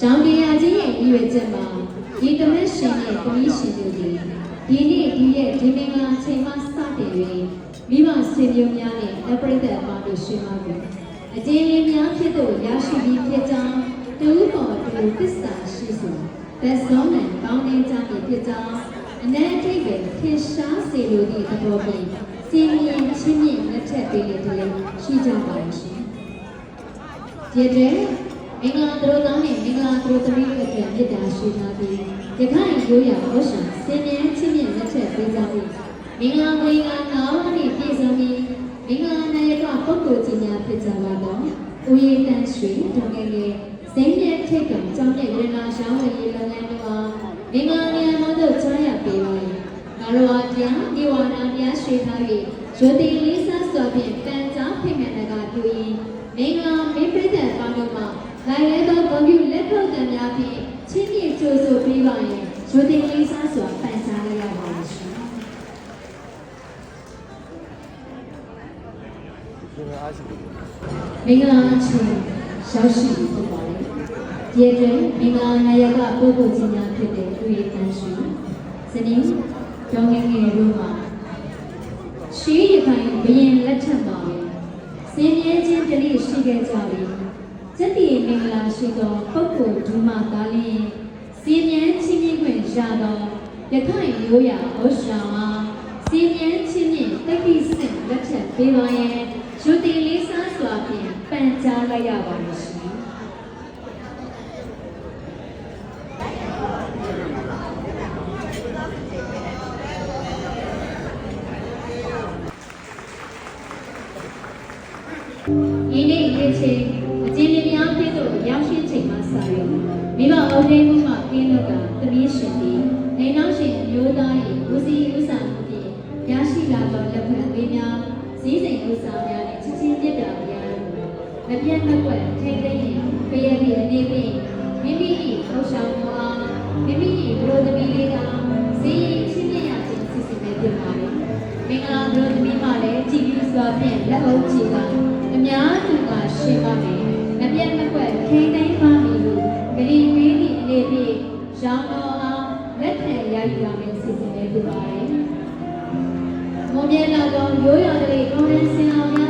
ရောင်တရားကြီးရဲ့ရည်ရွယ်ချက်မှာဒီသမက်ရှင်ရဲ့သမီးရှင်တို့ဒီဒီနေ့ဒီရဲ့ဒီမင်္ဂလာအချိန်မှစတင်၍မိဘဆွေမျိုးများနဲ့လက်ပရိသတ်အပေါင်းတို့ရှင်ပါပြီအကျဉ်းလေးများဖြစ်သို့ရရှိပြီးဖြစ်ကြောင်းတူပေါ်တူသစ္စာရှိစွာသက်ဆုံးနဲ့ပေါင်းနေကြပြီဖြစ်ကြောင်းအနေအထိပ်ပဲထင်ရှားစေလိုသည့်သဘောဖြင့်စင်မြင်ချင်းမြင့်လက်ထက်ပေးတဲ့တည်းရှိကြပါလိမ့်ရှင်ဒီတဲ့ မင်္ဂလာတို့ကောင်းနဲ့မင်္ဂလာတို့သမီးတို့အတွက်မြတ်တာရှိထားပြီးရခိုင်ရိုးရာဝတ်ဆင်စင်မြဲချင်းမြင့်လက်ထက်ပေးကြပြီးမင်္ဂလာဝေကနာဝနဲ့ပြည့်စုံပြီးမင်္ဂလာနာယကပုဂ္ဂိုလ်ကြီးများဖြစ်ကြပါတော့ဦးရည်တန်းရွှေတုံငယ်ငယ်စိမ့်မြတ်ထိတ်ကံကြောင်းမြတ်ရနာရှောင်းဝေရေးလုပ်ငန်းတွေမှာမင်္ဂလာနေရာမှာတို့ကြားရပေးပါရင်ငါတို့အားတရားဒီဝါနာတရားရွှေထား၍ရိုတိလေးစားစွာဖြင့်ပန်ကြားဖိမှန်တကပြုရင် မင်္ဂလာမင်းပြည့်တဲ့ပေါင်းတို့မှာနိုင်လဲသောဂုဏ်ပြုလက်ထောက်တံများဖြင့်ချင်းပြည့်ကြိုးဆိုပြီးပါ ရင်ရိုသေလေးစားစွာပန်စားလိုက်ရပါလိမ့်ရှင်မင်္ဂလာအချိန်ရောက်ရှိပြီဖြစ်ပါလေ။ဒီအတွက်မင်္ဂလာနာယကပုဂ္ဂိုလ်ကြီးများဖြစ်တဲ့သူရဲ့တန်ရှိဇနီးဒေါငယ်ငယ်တို့မှာရှိရခိုင်ဘရင်လက်ထက်မှာစင်မြဲခြင်းတလိရှိခဲ့ကြပြီ။စက်တီမင်္ဂလာရှိသောပုဂ္ဂိုလ်ဒုမသားလင်း စင်မြဲချင်းမြင့်ခွင့်ရသောရခိုင်ရိုးရာဩရှာမှာစင်မြဲချင်းမြင့်တက္ကိစစ်လက်ထက်ပေးပါရဲ့ယူတီလေးစားစွာဖြင့်ပန်ကြားလိုက်ရပါလိမ့်ရှင်ဒီနေ့ဒီချိန်အကျဉ်းလေးများဖြစ်သို့ရောက်ရှိချိန်မှစရမိဘအုပ်ထိန်းမှုမှက င်းလို့ကသမီးရှင်သည်နေနောက်ရှင်အမျိုးသား၏ဦးစီးဦးဆောင်မှုဖြင့်ရရှိလာသောလက်ဖက်သေးများစည်းစိမ်ဥစ္စာများနှင့်ချစ်ချင်းမြတ်တာများမပြတ်မကွက်ထိမ့်သိမ်းရင်ပရသည့်အနေဖြင့်မိမိ၏ထောက်ဆောင်မှုအားမိမိ၏ဘုရောသမီးလေးကစည်းရင်ချင်းမြတ်ရခြင်းစီစဉ်နေဖြစ်ပါလေမင်္ဂလာဘုရောသမီးမှလည်းကြည်ပြူစွာဖြင့်လက်အုပ်ချီကအများသူကရှင်းပါမယ်မပြတ်မကွက်ထိမ့်သိမ်း င်းတော်အားလက်ထံရယူရမယ်စီစဉ်နေဖြစ်ပါတယ်မောမြဲလာသောရိုးရာတွေကောင်းတဲ့ဆင်အောင်